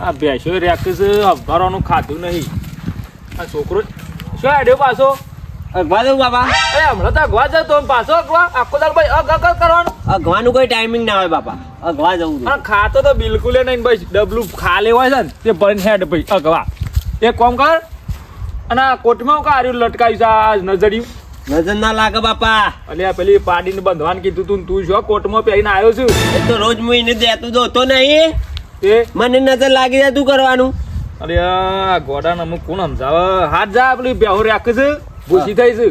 આ ભેંસો રેકસ હવારોનું ખાધું નહીં. આ છોકરો શું આડ્યો પાછો? અગવા દઉં બાપા અરે હમણાં તો અગવા જતો પાછો અગવા? આખો ભાઈ અગ અગ કરવાનું. અગવાનું કોઈ ટાઈમિંગ ના હોય બાપા અગવા જવું અને ખાતો તો બિલકુલ નહીં ભાઈ ડબલું ખા લેવાય છે ને તે ભરીને હેડ ભાઈ અગવા. એ કોમ કર અને આ કોટમાં કાર્યું લટકાયું છે આ નજરિયું. નજર ના લાગે બાપા. અલે પેલી પાડીને બંધવાન કીધું તું તું શું કોટમાં પહેરીને આવ્યો છું. તો રોજ હું એને દેતું દોતો નહીં. તે મને નજર લાગી જાય તું કરવાનું? અરે આ ગોડાને અમુક કોણ સમજાવે? હાથ જા પેલી બેહો રાખ છે. ભૂસી થઈ છે.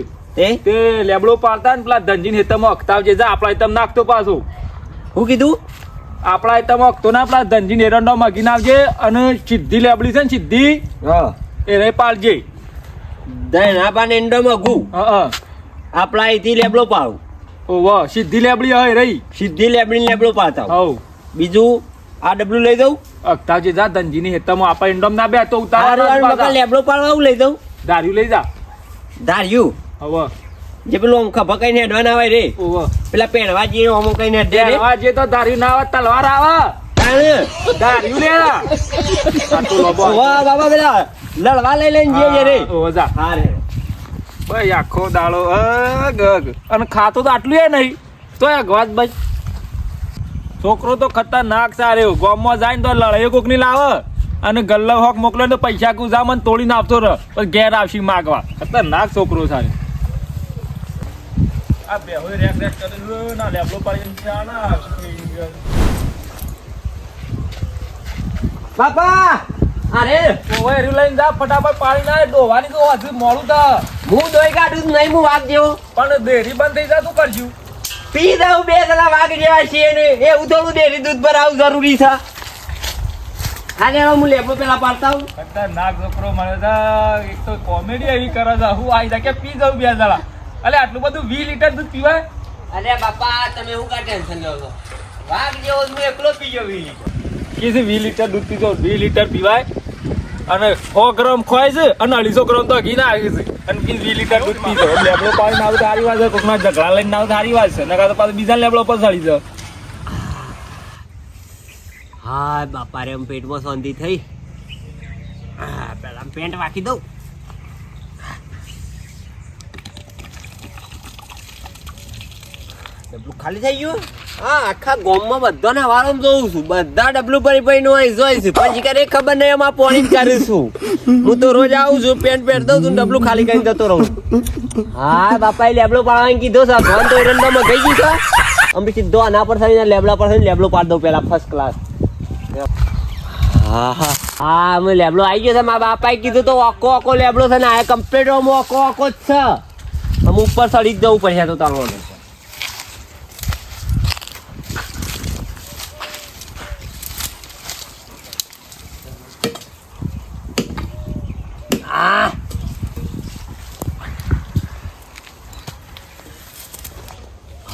એ તે લેબડો પાડતા ને પેલા ધનજીન હેતમાં અખતાવ છે જા આપણા હેતમ નાખતો પાછો. હું કીધું? આપણા હેતમ અખતો ના પેલા ધનજીન એરંડો મગી નાખજે અને સીધી લેબડી છે ને સીધી હા. એ રે પાડજે. ના પાને એંડો મગું. હા હા. આપણા અહીંથી લેબડો પાડું. ઓ વાહ સીધી લેબડી હોય રહી. સીધી લેબડી લેબડો પાડતા હો બીજું? આ ડબલું લઈ દઉં? અક્તાજી જા ધનજીની હેતમાં આપણે ઇન્ડોમ ના બે તો હારું, હારું, ઉતાર લેબડો પાડવા લઈ દઉં. ધાર્યું લઈ જા. ધાર્યું? હવે. જે પેલું આમ ખભા કઈ હેડવા ના હોય રે. પેલા પહેરવા અમો કઈ રે. જે તો ધાર્યું ના આવે તલવાર આવે. તાણ. લે. વાહ બાબા પેલા લડવા લઈ લઈને જઈએ રે. ઓ જા. હા ભાઈ આખો દાળો અગ અને ખાતો તો આટલું એ નહીં. તો અગવાજ ભાઈ. છોકરો તો ખતરનાક સારો ગામમાં જાય ને તો લડાઈ કોકની લાવે. અને ગલ્લો હોક મોકલે તો પૈસા કુજા મને તોડીને આપતો રહ. પણ ઘેર આવશી માગવા. ખતરનાક છોકરો સારો આ બેહો રેક રેક કરે ના લેબલો ત્યાં ના. બાપા! અરે ઓય રી લઈને જા ફટાફટ પાણી ના ડોવાની તો હજુ મોડું તા હું દોઈ કાઢું નહીં હું વાત જેવો. પણ દેરી બંધ થઈ જાય તું કરશું? પી દઉં બે સલા વાઘ જેવા છીએ ને. એ થોડું ડેરી દૂધ પર આવું જરૂરી છે. આને હું લેપો પેલા પાડતા હું ખતરનાક છોકરો છે એક તો કોમેડી એવી કરે છે. હું આવી જાય કે પી જાઉં બે જણા. અલે આટલું બધું વીસ લીટર દૂધ પીવાય? અરે બાપા તમે હું કા ટેન્શન લો છો? વાઘ જેવો હું એકલો પી ગયો વીલી લીટર છે વીસ લીટર દૂધ પીધો વીસ લીટર પીવાય? અને સો ગ્રામ ખોય છે અને અઢીસો ગ્રામ તો ઘી ના આવી છે. અને પી વીસ લીટર દૂધ પીધો. લેબડો પાડી ના આવે તો વાત છે. કોકના ઝઘડા લઈને ના આવે તો સારી વાત છે. નકા તો પાછું બીજા જાય હા બાપા રે પેટમાં શાંતિ થઈ. પેલા પેન્ટ વાકી દઉં. ખાલી થઈ ગયું? હા, આખા ગોમમાં બધાને વારમ જોઉં છું. બધા ડબલું ભરી ભરી નું અહીં જોઈ છું. પછી કરે ખબર નહીં, એમાં પોણી કરું છું. હું તો રોજ આવું છું પેન્ટ પહેર દઉં છું ડબલું ખાલી કરીને જતો રહું હા બાપા એ લેબલો પાડવાનું કીધો છે. ફોન તો એરંડામાં ગઈ છે. અમે સીધો આના પર થઈને લેબલા પર થઈને લેબલો પાડી દઉં પહેલા ફર્સ્ટ ક્લાસ હા હા. હા, અમે લેબલો આવી ગયો છે. મારા બાપાએ કીધું તો ઓકો ઓકો લેબલો છે ને, આ કમ્પ્લીટ ઓકો ઓકો જ છે. અમે ઉપર સડી જ જવું પડશે તો તારો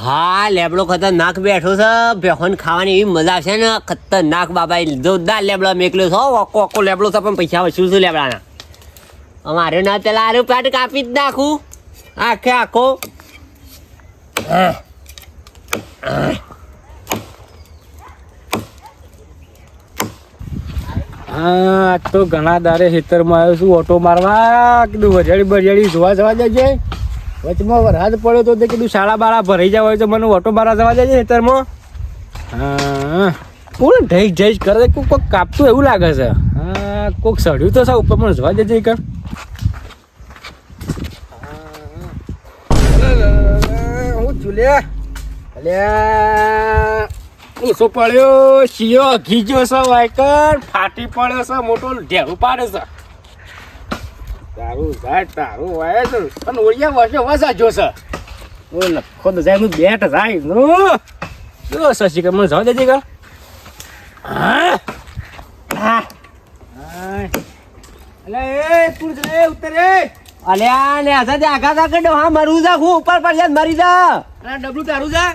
હા, લેબડો ખતરનાક બેઠો છે. બેહોન ખાવાની એવી મજા છે ને. ખતરનાક બાબા જોરદાર લેબડો મેકલ્યો છો. ઓકો ઓકો લેબડો છે, પણ પૈસા વસૂલ છું લેબડાના. અમારે ના પેલા આરું પેટ કાપી જ નાખું. આખે આખો. હા તો ઘણા દારે ખેતરમાં આવ્યો છું. ઓટો મારવા. કીધું વરિયાળી બરિયાળી જોવા જવા જજે વચમાં વરસાદ પડ્યો તો તે કીધું શાળા બાળા ભરાઈ જવા તો મને ઓટો બારા જવા દેજે ખેતરમાં. હા. કોણ ઢેસ ઢેસ કરે? કોઈ કોઈક કાપતું એવું લાગે છે. હા, કોક સડ્યું તો સા ઉપર પણ જવા જજે કર હું ચૂલે અલ્યા ઓછો પડ્યો, શિયો ઘીજો છે વાયકર ફાટી પડ્યો છે, મોટો ઢેરું પાડે છે. તારું ભાઈ તારું વાય છે અને ઓળિયા વર્ષે વસા જોશે ઓ લખો તો જાય નું બેટ જાય નું જો સસી કે મને જવા દેજે કા હા હા અલે એ તું જ રે ઉતર અલ્યા ને આસા દે આઘા આગળ હા મરું જા હું ઉપર પર જા મરી જા આ ડબલું તારું જા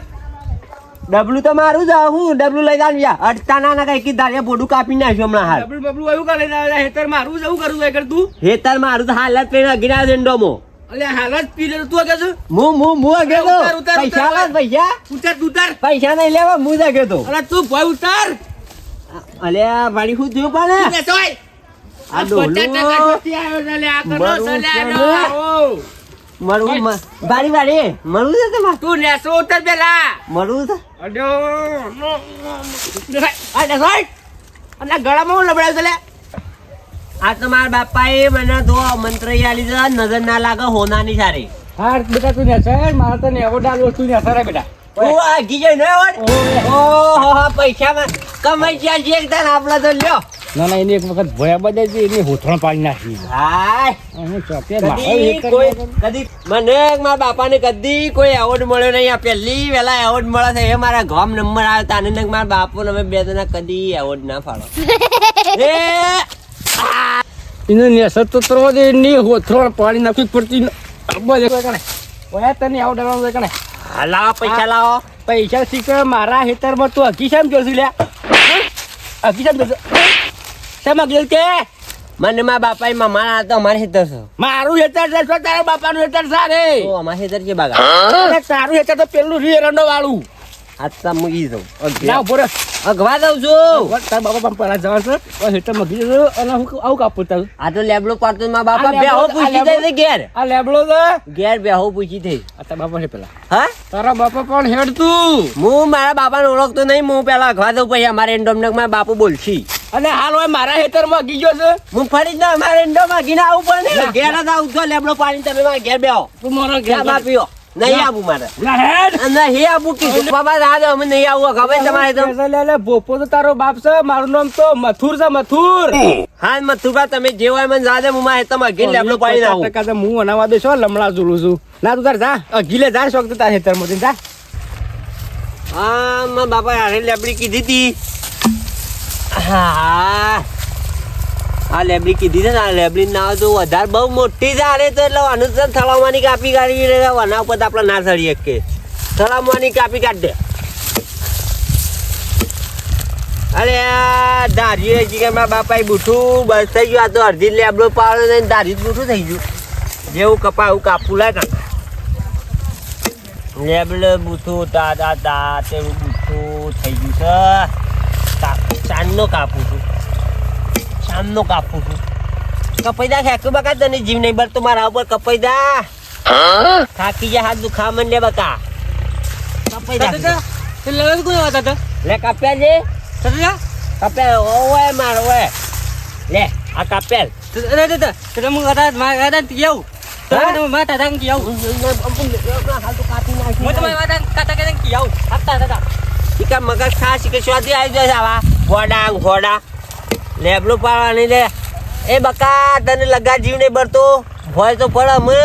ડબલું તો મારું જ હું ડબલું લઈ જાન યા ના ના કઈ દાડે બોડું કાપી નાખ્યું હમણાં હાલ. ડબલું બબલું એવું કરે ને હેતર મારું જવું કરું વાયકર તું. હેતર મારું તો હાલત પેલા અગિયાર ઝંડોમો અલે હાલત પી લે તું અગે છું હું હું હું અગે તો પૈસા લાવ પૈસા. ઉતાર ઉતાર. પૈસા નહીં લેવા હું જ અગે તો અરે તું ભાઈ ઉતાર. અલે વાડી શું થયું પણ આ ડોલું મળવું છે ને? મળવું મ- છે તમારે તું નેસો ઉતર પેલા. મળવું છે દેખાય અને ગળામાં હું લબડાવ્યું છે લે. આ તો મારા બાપાએ મને તો મંત્ર આલી છે નજર ના લાગે હોનાની સારી. હા બેટા તું નેસે મારે તો નેવો ડાલ વસ્તુ નેસે રે બેટા. ઓ આ ગીજે ન હોય? પૈસામાં કમાઈ ગયા એક દાન આપલા તો લ્યો. ના ના એની એક વખત ભયા બજાય છે એની હોથણ પાડી નાખી. કદી મને મારા બાપાને કદી કોઈ એવોર્ડ મળ્યો નહીં. આ પહેલી વેલા એવોર્ડ મળે છે. એ મારા ગામ નંબર આવ્યો તાને ને મારા બાપુ અમે બે જણા કદી એવોર્ડ ના ફાળો. એ! એનું નેસર તો તરવા દે એની હોથણ પાડી નાખી પડતી. બધે ઓયા તને કણે. હા, લાવો પૈસા લાવો. પૈસા શીખે મારા હેતરમાં તું હકી શેમ જોશું લે? હકી શેમ જોશું? શેમ હકી કે? મને મારા એ મામા તો અમારે હેતર છે. મારું હેતર છે તો તારા બાપાનું હેતર છે રે તો અમારે હેતર છે બાગા. તારું હેતર તો પેલું રીરંડો રંડો વાળું તો હું ઈ દઉં ના રહે. અગવા દઉં છું. તાર બાપા પણ પહેલા જવા છે. તો હેતર મગી જશે અને હું આવું કાપું તારું. આ તો લેબડો પાડતો મારા બાપા બે બેહો પૂછી લેબડો- ઘેર. આ લેબડો તો ઘેર બેહો પૂછી થઈ આ તાર બાપા છે પેલા. હા? તારા બાપા પણ હેડ તું હું મારા બાપાને ઓળખતો નહીં હું પેલા અગવા દઉં પછી અમારે એન્ડોમનકમાં બાપુ બોલશી. અને હાલ હોય મારા હેતરમાં ગયો છે. હું ફરી જ અમારે એન્ડો માગીને આવું પડે ને. ઘેર જ આવું છો લેબડો પાણી તમે મારા ઘેર બેહો. તું મારો ઘેર બા પીઓ નહીં આવું મારે. નહીં આવું કીધું. બાબા રાહ દો, અમે નહીં આવું. ખબર તમારે તો ભોપો તો તારો બાપ છે મારું નામ તો મથુર છે મથુર. હા મથુરભા તમે જે હોય મને રાહ દે હું મારે તમે ઘેર લેબડો પાણી આવું. ટકા હું અનાવા દે છો લમણા ઝૂલું છું. ના તું તાર જા. અગીલે જા શોખ તો તાર હેતર મોદી જા. હા મારા બાપા હારે લેબડી કીધી હતી. હા. આ લેબડી કીધી છે ને, આ લેબડી ના તો વધારે બહુ મોટી આને તો એટલે અનુસર તો કાપી કાઢી વના ઉપર આપણે ના ચડી શકીએ થળાવવાની કાપી કાઢ દે. અરે ધારીએ છે કે મારા બાપા બૂઠું બસ થઈ ગયું. આ તો અડધી લેબડો પાડો ને, ધારી જ બૂઠું થઈ ગયું. જેવું કપા એવું લાય લાગે લેબડે બુઠું, તા તા તા, તેવું બૂથું થઈ ગયું છે. કાપ- ચાંદનો કાપું ચાંદનો કાપું છું. કપાઈ દા ખેકુ બકા તને જીવ નહીં બળતો મારા ઉપર કપાઈ દા. થાકી જા હાથ દુખા મંડે બકા. કપાઈ દા. લે કાપ્યા છે? કાપ્યા ઓય માર ઓય લે આ કાપેલ હાલ તો કાપી નાખ્યું ઈકા મગજ ખા શીખે સ્વાદી આવી જાય આવા? ઘોડા ઘોડા લેબલું પાડવાની લે એ બકા તને લગા જીવ નહીં બરતો હોય તો પડ અમે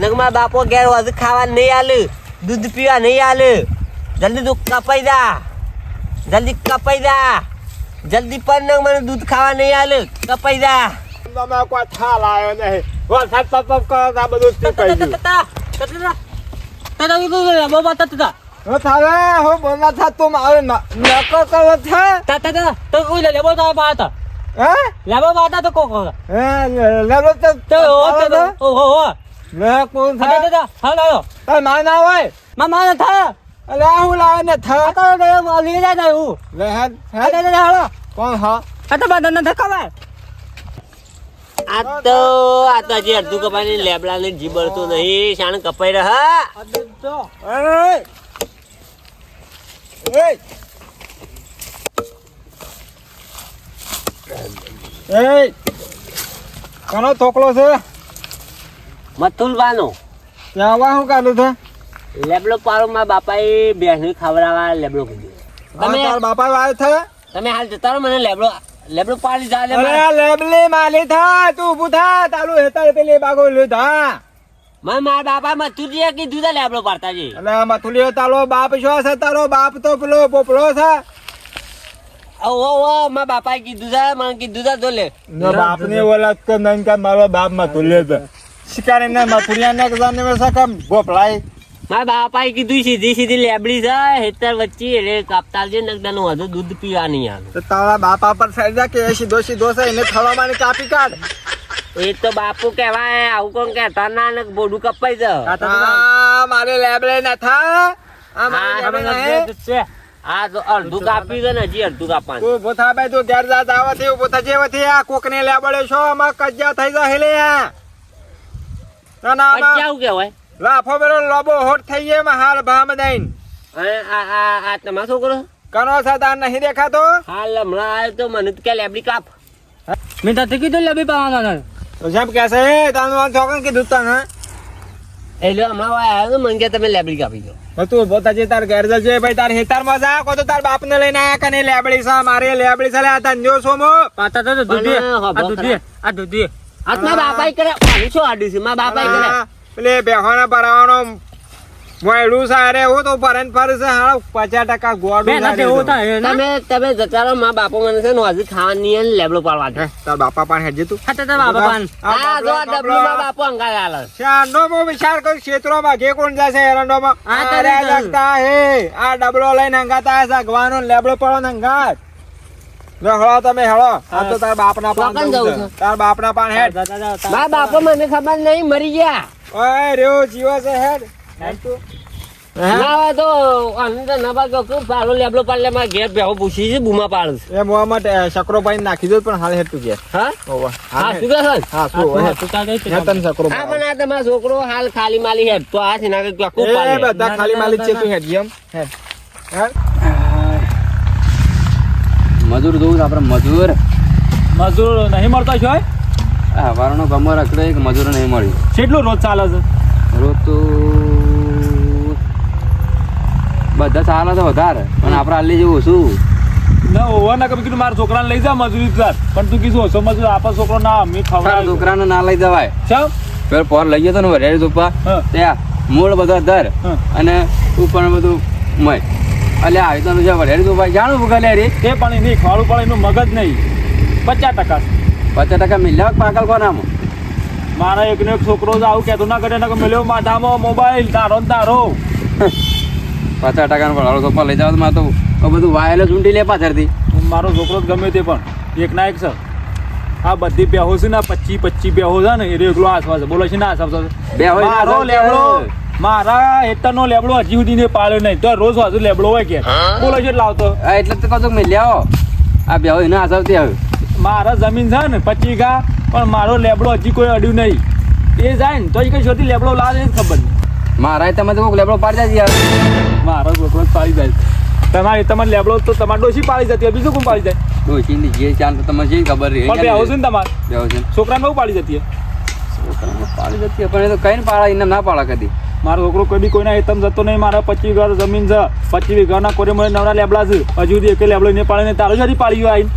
નગમા બાપો ઘેર વધુ ખાવા નહીં આલે દૂધ પીવા નહીં આલે જલ્દી તું કપાઈ દા જલ્દી કપાઈ દા જલ્દી પણ નગ મને દૂધ ખાવા નહીં આલે કપાઈ દા તમે કોઈ થા લાયો નહીં વરસાદ પપ પપ કરો તો બધું ટીપાઈ ગયું હું થાલે હો બોલા થા તો મારે નકો કરો હે? હે. લેલો તો લે કોણ થા તારમાં ના હોય. અલે આ હું લાવે ને થા લે હે હે? કોણ હા? આ તો આ તો હજી અડધું કપાઈ લેબડા ને જીબડતો નહીં. શાણ કપાઈ રહ્યા એ કોનો થોકલો છે? મથુલવાનો આવા શું કાઢું છે? લેબડો પાડો મારા બાપાએ બેહને ખવડાવવા લેબડો કીધું તમે તાર બાપા વાય છે? તમે હાલ જતા રહો મને લેબડો લેબડો પાડી જા લે અરે લેબલી માલી થા તું ઊભું થા તારું હેતર પેલી બાગો લ્યો થા. મને મારા બાપા મથુરીએ કીધું તા લેબડો પાડતા છે આ મથુલીઓ તારો બાપ શું છે તારો બાપ તો પેલો પોપલો છે. ઓ મારા બાપાએ કીધું તા મને કીધું તા તો લે બાપની ઓલાદ તો નહીં કે મારો બાપ મથુલ્યો છે શિકારી ને મથુરિયા ને મે સકમ ગોપલાય મારા બાપાએ કીધું સીધી સીધી લેબડી છે હેતર વચ્ચે એટલે કાપતા છે વધુ દૂધ પીવા નહીં આવે તો તારા બાપા પર સાઈડ જા કે સીધો સીધો છે એને થવામાં કાપી કાઢ એ તો બાપુ કહેવાય આવું કોણ કહેતા ના ને બોડું કપાઈ જ મારે લેબડે ના થા આ મારે આ તો અડધું કાપી ગયું ને હજી અડધું કાપવાનું. તું ઊભો થા ભાઈ તું ઘેર જા દાવાથી ઊભો થજે વથી આ કોકને લેબડે છો આમાં કજ્જા થઈ જાય લે આ. ના ના કેવું કેવાય લાફો બેરો લોબો હોટ થઈ જાય હાલ ભામ દઈને. આ આ આ તમારો છોકરો? કનો છે નહીં દેખાતો? હાલ હમણાં આવ્યો તો મને તો કે લેબડી કાપ. મેં તાતે કીધું લેબી પાવાના તો જેમ કે છે તારું આ છોકરાને કીધું તને એટલે હમણાં આવ્યો તો મને કે તમે લેબડી કાપી દો. તો તું ઊભો થજે તાર ઘેર જજે ભાઈ તાર હેતારમાં જા. કો તો તાર બાપને લઈને આયા કને લેબડી સા મારે લેબડી સા. લે આ ધંધો સોમો. પાતા તો દુધી આ દુધી આ દુધી આ તો મારા કરે શું આડી છે? મારા બાપાઈ કરે એટલે પેલે ભરાવાનો મોયડું સારે હું તો પરન ફરશે હાલ પચાસ ટકા ગોળું ના લાગે તેવું તો. થાય ને? તમે તમે જતા રહો બાપો મને છે હજી ખાવાની અને લેબડો પાડવા દે તાર બાપા પણ હેડજે તું. હા તો બાપા પાન આ જો ડબલું મારા બાપો અંગાત આલે. શાનો મો વિચાર કર ક્ષેત્રોમાં ઘે કોણ જશે એરંડોમાં આ આ તારી. રે હે આ ડબલો લઈને અંગાતા સગવાનો ને લેબડો પડો ને હળો તમે હળો. આ તો તાર બાપના પાન જવું તાર બાપના પાન હેડ. મારા બાપો મને ખબર નહીં મરી ગયા. ઓય રેવો જીવો છે હેડ. ના તો આને તો ના પાલો લેબડો પાડલે મારા ઘેર બેહો પૂછી છે બૂમા પાડું છું. એ મોહમ્મદ શકરો ભાઈ નાખી દો પણ હાલ હેડ તું હા? ઓવા હા હાલ શું હેડ. કહે છે? હા તું ઓવા હેડ. હેડ તને શકરો હા ભાઈ. પણ આ તમારો છોકરો હાલ ખાલી માલી હેડ. તો આ છે ના કે ક્યાંકું એ બધા ખાલી માલિક છે તું હેડ જેમ હેડ. હેડ. મજૂર જોઉં આપણે મજૂર? મજૂર નહીં મળતો છો આ હવારનો ગમો રખડે કે મજૂર નહીં મળ્યું. કેટલું રોજ ચાલે છે? રોજ તો બધા સારા તો વધારે પણ આપણે હાલી જેવું શું? ના ઓવર ના કીધું મારા છોકરાને લઈ જા મજૂરી પર પણ તું કીધું ઓછો મજૂર આપણા છોકરો ના અમે તારા ખવડાવ છોકરાને ના લઈ જવાય. ચમ? પેલો પોર લઈ જતો ને વરિયાળી ધોપા ત્યાં મૂળ બધા દર અને અને ઉપર બધું મય. એટલે આવી તો જે વરિયાળી ધોપા જાણું ભૂગલે રે તે પણ નહીં ખવાડું પણ એનું મગજ નહીં. પચાસ ટકા. પચાસ ટકા મિલ્યા પાકલ કોનામાં? મારા એકનો એક છોકરો જ આવું કહેતો ના કરે કે મળ્યો માથામાં મોબાઈલ તારો ને તારો. પચાસ ટકાનો વડાળો ધોપા લઈ જાવ તો મારે તો બધું વાયેલો ચૂંટી લે પાછળથી. મારો છોકરો જ ગમે તે પણ. એક ના એક સર આ બધી બેહો છે ને પચી પચી બેહો છે ને એ એકલો આસવા છે. બોલો છે ને આસવા છે. બેહો મારો લેબડો મારા હેતરનો લેબડો હજી સુધી ને પાડ્યો નહીં. તો રોજ હજુ લેબડો હોય કે. બોલો છે લાવતો એટલે તો કહું મેં લ્યાવો આ બેહો એને આસાવતી આવ્યું મારા જમીન છે ને પચી ગા પણ મારો લેબડો હજી કોઈ અડ્યું નહીં. એ જાય ને તો એ કઈ શોધી લેબડો લાવે ખબર નહીં. મારા તમે તો કોઈક લેબડો પાડી જાય મારો છોકરો પાડી જાય. તમારે તમારે લેબડો તો તમારે ડોશી પાડી જતી બીજું કોણ પાડી જાય? ડોશીની જે ચાલ તો તમને જે ખબર રહી? પણ બેહો છે ને તમારે. બેહો છે છોકરાને બહુ પાડી જતી છોકરાને પાડી જતી પણ એ તો કઈ પાડા એને ના પાડા કદી. મારો છોકરો કોઈ બી કોઈના હેતમ જતો નહીં મારા પચીસ વીઘા જમીન છે. પચીસ વીઘાના કોરે મને નવરા લેબડા છે. હજુ સુધી એકે લેબડો ને પાડે ને તારો જરી પાડી ગયો આઈને.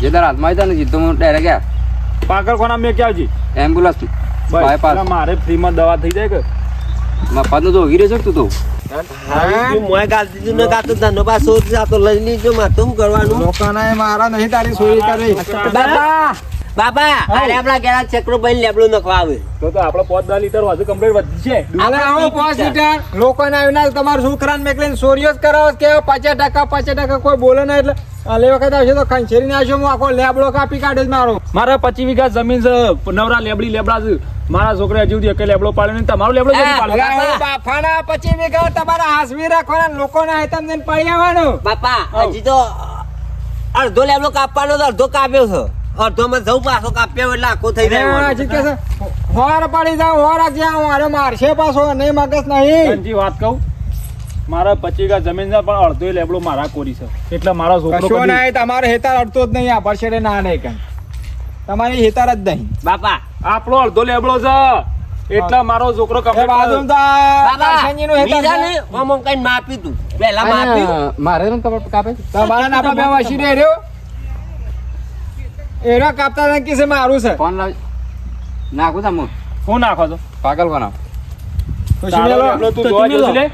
જે તારા હાથમાં આવી ને તો હું ડાયરેક્ટ ગયા. પાકર કોના મેં ક્યાં જી એમ્બ્યુલન્સ મારે ફ્રીમાં દવા થઈ જાય કે? મફતનું તો ઉગી રહ્યો છે તું તો. નહીં બાપા અરે આપણા ઘેરા ચક્રો ભાઈ લેબડું નખવા આવે. તો તો આપણે પાંચ દસ લીટર હજુ કમ્પ્લીટ વધી છે. અરે આવો પાંચ લીટર. લોકોના વિના તમારા છોકરાને મેકલીને સોરીઓ જ કરાવો કે પચાસ ટકા પચાસ ટકા કોઈ બોલે ના એટલે આલે વખત આવશે તો ખંચેરીને આવશે હું આખો લેબડો કાપી કાઢે મારો. મારા પચીસ વીઘા જમીન છે નવરા લેબડી લેબડા છે. મારા છોકરા હજુ સુધી એકે લેબડો પાડ્યો નહીં તમારો લેબડો પાડ્યો. બાફાના પચીસ વીઘા તમારા હાસવી રાખવાના લોકોના હેતમ જઈને પડી આવવાનું. બાપા હજી તો અડધો લેબડો કાપવાનો તો અડધો કાપ્યો છે. અડધોમાં જવું પાછો કાપ્યો એટલે આખો થઈ જાય હજી કે છે, હોર પડી જાવ હોર જ્યાં મારે મારશે પાછો નહીં મગજ નહીં. વાત કહું? મારા વીઘા જમીન છે પણ અડધો લેબડો મારા કોરી છે. એટલે મારા છોકરો તમારે હેતાર અડતો જ નહીં આ પરસેડે ના નહીં કઈ. તમારી હેતાર જ નહીં. બાપા. આપણો અડધો લેબડો છે. એટલે મારો છોકરો એ બાજુમ તો. ને માપી તું પહેલા માપી. મારે એનું ખબર કાપે? તમારા ના આપણે બે વસી રે રહ્યો એનો કાપતા નથી કે છે મારું છે. ફોન લાવ. નાખું તા હું નાખો છો પાગલ કોના? તું જોવા જઈશ લે.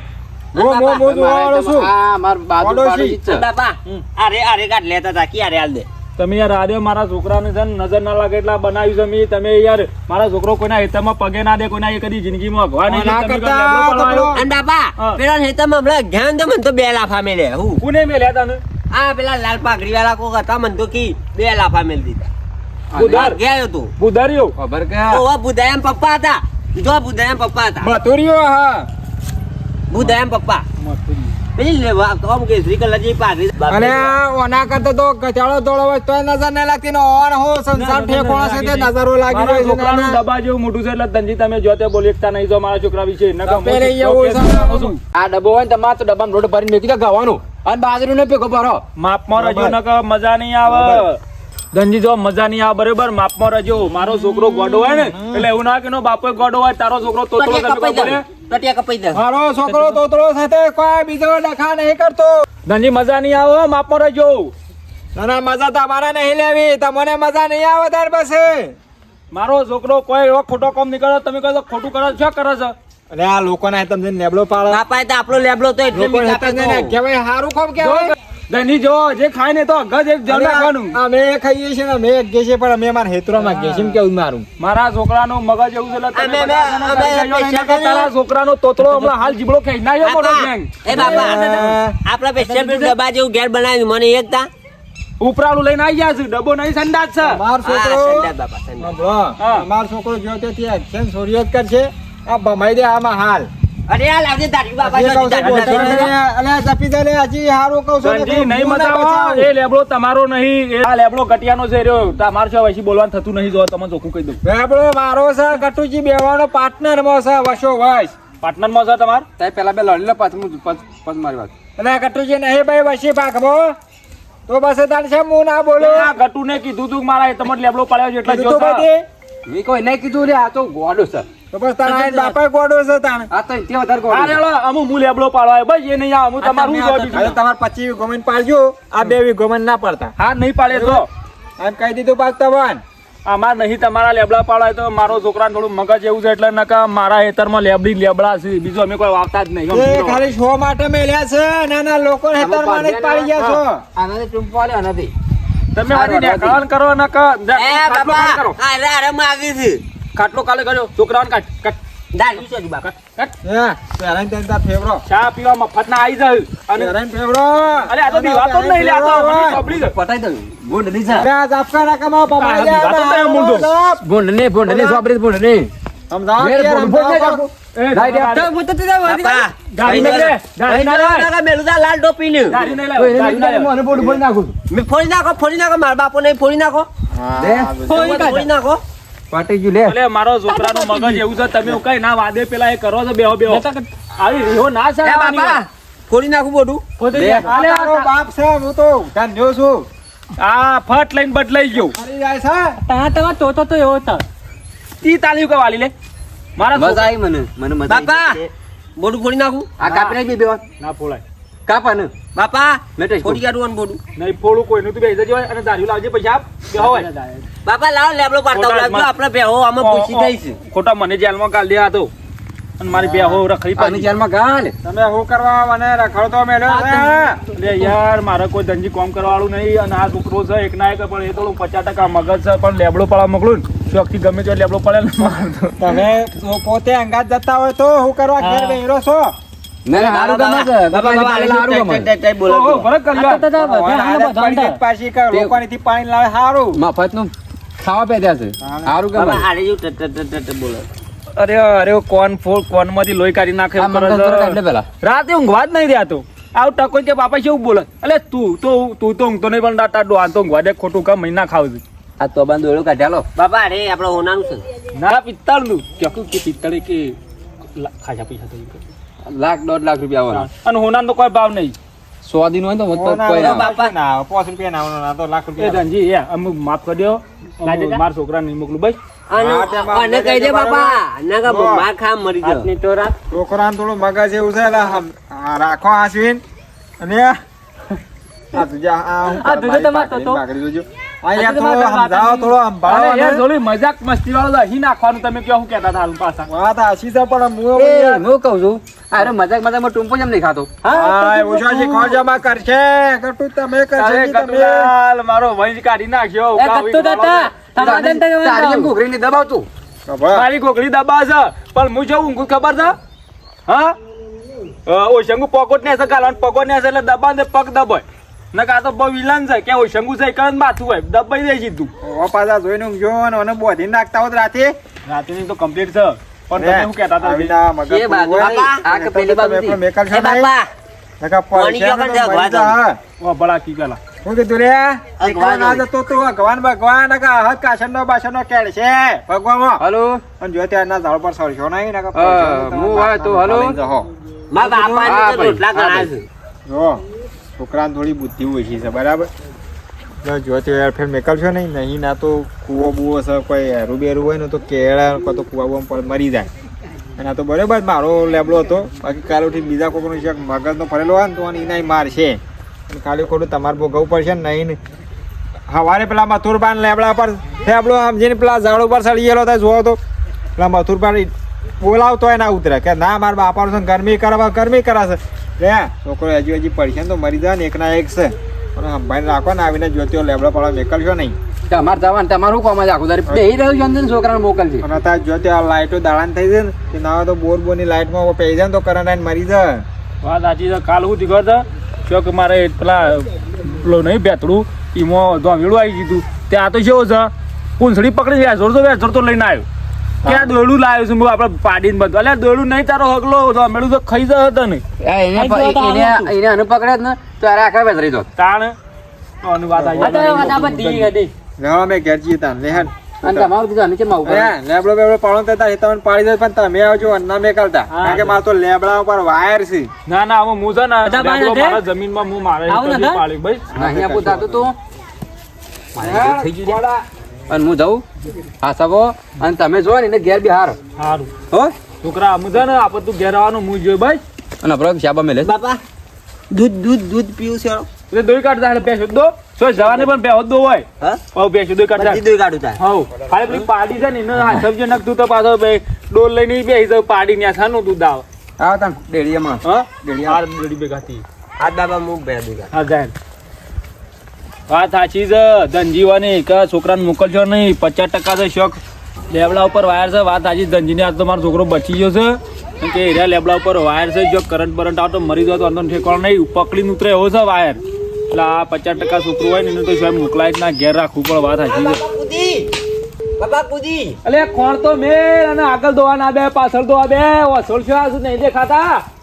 મો મો મો જોવાવાળો છું. આ માર બાજુ પડોશી. છે. બાપા. અરે અરે કાઢ લેતા હતા કી અરે હાલ દે. તમે યાર આજે મારા છોકરાને છે નજર ના લાગે એટલા બનાવ્યું છે મેં. તમે યાર મારા છોકરો કોઈના હેતરમાં પગે ના દે કોઈના એ કદી જિંદગીમાં અગવા નહીં ના કરતા. અને બાપા પેલા હેતામાં હમણાં ધ્યાન તો મને તો બે લાફા મેલે હું? કોને મેલ્યા તને? આ પેલા લાલ પાઘડી વાળા કોક હતા મને તો કી બે લાફા મેલ દીધા. બુધાર. ગયા તું. બુધારીઓ. ખબર કે? ઓવા બુધાયમ પપ્પા હતા. જો બુધાયમ પપ્પા હતા. બતુરીઓ હા. બુધાયમ પપ્પા. અને ઓના કરતા તો કચાળો દોડો હોય નજર ના લાગતી ને ઓન હો સંસાર ઠેકોણો છે તે નજરો લાગી રહ્યો છોકરાનું નાના. જેવું મોટું છે એટલે ધનજી તમે જો બોલી એકતા નહીં જો મારા છોકરા વિશે. નકર હું તપેરે કેટલો એવું કેસ છે. કરાવું છું. આ ડબ્બો હોય ને તમારે તો ડબ્બામાં રોડ ભરીને મેકી દે ગાવાનું અને બાજરીનો ભેગો ભરો. માપમાં રજો નકર મજા નહીં આવે. ધનજી જો મજા નહીં આવે બરોબર? માપમાં રજો. મારો છોકરો ગોડો હોય ને એટલે એવું ના કે નો બાપો ગોડો હોય તારો છોકરો તોતરો ટટિયા કપાઈ દે. મારો છોકરો તોતરો સાથે કોઈ બીજો ડખા નહીં કરતો. ધનજી મજા નહીં આવે માપમાં રજો ના ના મજા તમારે નહીં લેવી તમને મજા નહીં આવે તાર પાસે. મારો છોકરો કોઈ એવો ખોટો કામ નહીં કરે તમે કહો છો ખોટું કરો છો કરો છો? અને આ લોકોને તમને નેબલો પાડે. પાય તો આપણો લેબલો તો એટલે ને. કહેવાય સારું કોમ કહેવાય. ધનજી જો જે ખાય ને તો અગજ એક જણ નાખવાનું. અમે ખાઈએ છીએ ને અમે એક છીએ પણ અમે મારા હેતરો માં છીએ. એમ કેવું મારું? મારા છોકરાનું મગજ એવું છે એટલે તારા છોકરાનો તોતરો હમણાં હાલ જીબડો ખાઈ નાખ્યો મોટો ગેંગ. એ બાપા આપણા સ્પેશિયલ પેલું ડબ્બા જેવું ઘેર બનાવ્યું મને એક તા. ઉપરાળું લઈને આવી ગયા છે ડબ્બો નહીં સંડાસ છે. મારો છોકરો. અમારો છોકરો જો તે ત્યાં એક્શન સોરિયત કરશે. આ ભમાઈ દે આમાં હાલ. અરે આ બાપા હજી જો છું, જપી દે હારું કહું છું ને નહીં મતાવો એ લેબડો તમારો નહીં એ આ લેબડો ગટિયાનો છે રહ્યો તમારે શું વૈસી બોલવાનું થતું નહીં જો તમને ચોખ્ખું કહી દઉં. વેપડો મારો છે કટુજી બેવાનો પાર્ટનરમાં છે વશો વશ પાર્ટનરમાં છે તમાર? તારે પેલા બે લડી લે પાછું હું પાછ મારી વાત. અને કટુજી નહીં ભાઈ વશી ભાગમો. તો બસ તાર છે હું ના બોલો. આ ગટુને કીધું તું મારા એ તમારે લેબડો પાડ્યો છે એટલે જો મેં કોઈ નહીં કીધું રે આ તો ગોડો છે. તો બસ તારા આઈને બાપા ગોડો છે તાણ. આ તો તે વધારે ગોડો છે. રેલો અમુ હું લેબડો પાડવા બસ એ નહીં તમારું બીજું તમારે ગોમેન પાડજો. આ બે વી ગોમેન ના પડતા. હા નહીં પાડે તો. એમ કહી દીધું પાક તવન. આમાં નહીં તમારા લેબડા પાડવા તો મારો છોકરાને થોડું મગજ એવું છે એટલે નકા મારા હેતરમાં લેબડી લેબડા છે. બીજું અમે કોઈ વાવતા જ નહીં. એ ખાલી શો માટે મેલ્યા છે? નાના લોકો હેતરમાં જ પાડી ગયા છો. આનાથી આલ્યો, આનાથી. તમે આજે નેકાળાને કરો નકા. એ બાપા આ આવી છે. ખાટલો કાલે કર્યો. છોકરાઓને કાટ કાટ દાઢી છે બાપા કાઢ હે પેરાઈન તને ફેવરો. ચા પીવા મફત ના આવી જાય અને ફેવરો. અરે આ તો દીવાતો નહીં લે આ તો છે. દઉં. પમાઈ આ તો ગાડી ગાડી ના ગાડી ગાડી ના ફોડી નાખો ફોડી નાખો મારા બાપો ને ફોડી નાખો ફોડી નાખો. પતી ગયું લે. અલે મારો છોકરાનું મગજ એવું છે તમે કઈ ના વાદે પેલા એ કરો છો બેહો બેહો. આવી રીહો ના છે બાપા ફોડી નાખું બોડું ખોદી આલે મારો બાપ છે હું તો ધન્યો છું. આ ફટ લઈને બદલાઈ ગયો. અરે જાય છે? તી તાલી કે વાલી લે? મારા મજા આવી મને મને મજા બાપા! બોડું ફોડી નાખું. આ કાપી નાખી બે ના ફોડાય કાપા ને બાપા મેં તો ફોડી કાઢું બોડું. નહીં ફોડું કોઈ તું બેસી જજો અને દારૂ લાવજે પૈસા આપ. બેહો હોય બાપા લાવો લેબડો પાડતો મત- આપણે બેહો આમાં પૂછી દઈશ ખોટા મને જેલમાં કાલ દે આ તો અને મારી બેહો રખડી પાડી જેલમાં ગાલ તમે હો કરવા મને રખડતો મેલ્યો અરે યાર મારે કોઈ ધંજી કોમ કરવા વાળું નહીં અને આ છોકરો છે એક ના એક પણ એ થોડું પચાસ ટકા મગજ છે પણ લેબડો પાડવા મોકલું શોખથી ગમે તો લેબડો પડે ને તમે પોતે અંગાત જતા હોય તો હું કરવા ઘેર બેહરો છો મફત ના, કે સારું ખાવા પેદ્યા છે ટટ- ટટ- ટટ- ટટ અરે અરે કોન ફોલ કોનમાંથી લોહી કાઢી નાખે. કાઢ પેલા. રાતે ઊંઘવા જ નહીં દેતો આવું ટકો કે બાપા કેવું બોલે. અલે તું તો તું તો ઊંઘતો નહીં પણ તાર ડોહાન તો ઊંઘવા દે ખોટું કામ મહિના ખાવ છું આ તો બંધ દોયડું કાઢ્યા લો. બાપા અરે આપણે હોનાનું છે. ના પિત્તળનું. ક્યાંકું કે પિત્તળે કે ખાજા પૈસા થઈ લાખ દોઢ લાખ રૂપિયા. અને હોનાનો કોઈ ભાવ નહીં. સો દિન હોય તો કોઈ ના બાપા. ના પાંચ રૂપિયા ના આવવાનો, ના તો લાખ એ રૂપિયા ધનજી એ અમુક માફ કરી દો મારા છોકરા નહીં મોકલું ભાઈ. અને કહી દે બાપા ના કા માર ખા મરી જાવ આજની તો રાત છોકરાને થોડું મગજ એવું છે એટલે હમ- આ રાખો આશ્વિન અને આ. તુજા આ તુજે મારી તમારે તો તો. યાર થોડો સમજાવો થોડો સંભાળો અરે યાર. થોડી મજાક મસ્તી વાળો અહીં નાખવાનું તમે કયો હું કહેતા હતા પાછા. વાત આશી છે પણ હું એ, યાર- હું કહું છું અરે મજાક મજાકમાં ટૂંપો જેમ નહીં ખાતો હા, ઉષાજી છે, જમા કરશે? કટુ તમે કરશે તમે. મારો વંજ કાઢી નાખ્યો કાવી વાળો. તારી જેમ ઘૂઘરીને દબાવતું ખબર? મારી ઘોઘરી દબા છે પણ હું જવું ઊંઘું ખબર છે? હા? ઓશંગુ પકોટ ને છે કાલવાનું પકોટ ને હશે એટલે દબા ને પગ દબાય. નકા આ તો બહુ વિલન છે કેવું ઓશંગુ છે કણ માથું હોય દબાઈ દે સીધું ઓ પાછા જોઈને ઊંઘજો ને મને બોધી નાખતા હોત રાતે. રાતની તો કમ્પ્લીટ છે. પણ તમે શું કહેતા હતા મગજ એ બાજુ. બાપા, આ કે પેલી બાજુથી. પણ મેકલ છો? બાપા! નકા પાણી પૈસા ક્યાં તો પણ મરી જા, હા. ઓ ભલા કી ગલા. હું કીધું રે એકલો ના જતો તું ભગવાન ભગવાન નકા હાથ કાશનનો બાશનનો કેળ છે. ભગવાન હલો? અને જો ત્યારના ઝાડ પર સરશો નહીં નકા હા, હોય તો હલો. મા બાપા ને. રોટલા હા, છે જો. છોકરાને થોડી બુદ્ધિ ઓછી છે, બરાબર? જો તે હેરફેર મેકલશો નહીં નહીં, ના તો કૂવો બુવો છે, કોઈ હેરું બેરું હોય ને તો કેળા કો તો કૂવા પર મરી જાય. અને આ તો બરાબર મારો લેબડો હતો, બાકી કાલે ઉઠી બીજા કોઈનો છે મગજનો ફરેલો હોય ને તો એને મારશે. અને ખાલી ખોટું તમારે ભોગવવું પડશે ને નહીં સવારે પેલા મથુરભાઈ લેબડા પર લેબડો સમજીને પેલા ઝાડ ઉપર સળી ગયેલો થાય, જોવો તો. પેલા મથુરભાઈ બોલાવતો હોય ઉતરે કે ના, મારા બાપાનું ગરમી કરવા ગરમી કરાશે. રે છોકરો હજી હજી પડશે ને તો મરી જાય ને એકના એક છે. પણ સંભાળીને રાખો ને આવીને જોતીઓ લેબડો પડવા મેકલશો નહીં. તમારે જવાનું તમારું કોમ જ આખું. તારી બેહી રહ્યું છે છોકરાને મોકલજે. અને તાર જોતી આ લાઇટો દાડાન થઈ જાય ને કે ના તો બોર બોરની લાઇટમાં પહેરી જાય ને તો કરંટ આવીને મરી જાય વાત સાચી છે કાલ હું દીકરો હતો કે મારે પેલા પેલો નહીં બેતડું એમાં ધોમેળું આવી ગયું ત્યાં તો જેવો છે પૂંછડી પકડી વેચોડ જોડતો વેચોડ તો લઈને આવ્યો. ક્યાં દોડું લાવ્યો છું? આપડે પાડીને બધું. અલ્યા દોડું નહીં તારો હગલો ધોમેળું તો ખાઈ જતો હતો ને. એને અનુ પકડે ને તો અરે આખા બેસરી દો. તાણ? તો આની વાત આવી. જાય. રહેવા મેં ઘેર જઈએ લેહન અને તમારું ઉપર અરે, લેબડો બેબડો પાડો તો તારે તમને પાડી દે પણ તમે આવજો અન્ના મેકલતા કારણ કે માર તો લેબડા ઉપર વાયર છે. ના ના હું છે ને મારા જમીનમાં હું મારે પાડી ભાઈ નહીં આપું થાતું તું. અને હું જાઉં? હા સબો. અને તમે જો ને એને ઘેર બિહાર સારું હો? છોકરા હું છે ને આપણે તું ઘેર આવવાનું હું જોઈ ભાઈ અને આપણે શાબા મેલે. બાપા દૂધ દૂધ દૂધ પીવું છે એટલે દોઈ કાઢતા એટલે પેસો દો. સો જવાને પણ પેસો દો હોય. હા? પેસો દોઈ કાઢતા દોઈ કાઢતા કાઢું ખાલી પેલી પાડી છે ને એને નખ તું તો પાછો બે ડોલ લઈને બેસી તો પાડી ને છાનું દૂધ આવ. આવો તને ડેડીયામાં. હા? ડેડીયા. આ ડેડી ભેગા થી આ દાબા મુક બે દૂધ હા જાય. વાત સાચી છે. ધનજીવાની કે છોકરાને મોકલશો નહીં. પચાસ ટકા છે શોખ. લેબડા ઉપર વાયર છે. વાત સાચી ધનજીને આજ તો મારો છોકરો બચી ગયો છે. કેમ કે એરિયા લેબડા ઉપર વાયર છે. જો કરંટ બરંટ આવતો મરી જાય તો અંદર ઠેકવાનો નહીં. પકડીને ઉતરે એવો છે વાયર એટલે આ પચાસ ટકા છોકરું હોય ને એને તો સાહેબ મોકલાય જ ના ઘેર રાખવું પણ વાત સાચી છે. કૂદી અલે કોણ તો મેલ? અને આગળ દોવા ના બે પાછળ દોવા બે. ઓસોલ છે આ શું નહીં દેખાતા?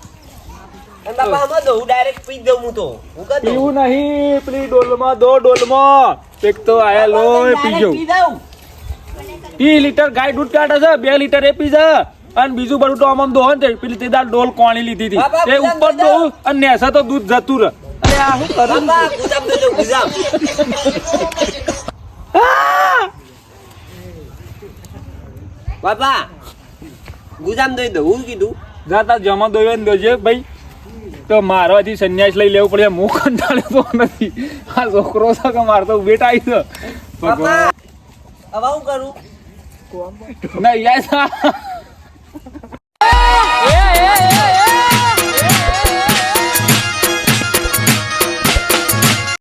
પીવું નહીં પેલી ડોલમાં દો ડોલમાં. એક તો આયા લોય પી જાઉં. પી લીટર ગાય દૂધ કાઢે છે બે લીટર એ પી છે. અને બીજું બધું તો આમ દોહન છે પેલી તે દાળ ડોલ કોણી લીધી હતી. એ ઉપર દોહું અને નેસા તો દૂધ જતું રહે. અરે આ શું કરું? બાપા ગુજામ દઈ દઉં હું કીધું? જાતા જમા દોયો ને દોજે ભાઈ. તો મારવાથી હજી સંન્યાસ લઈ લેવું પડે હું કંટાળતો નથી. આ છોકરો છે કે મારતો બેટા આવી છે હવે કરું? ના યાર.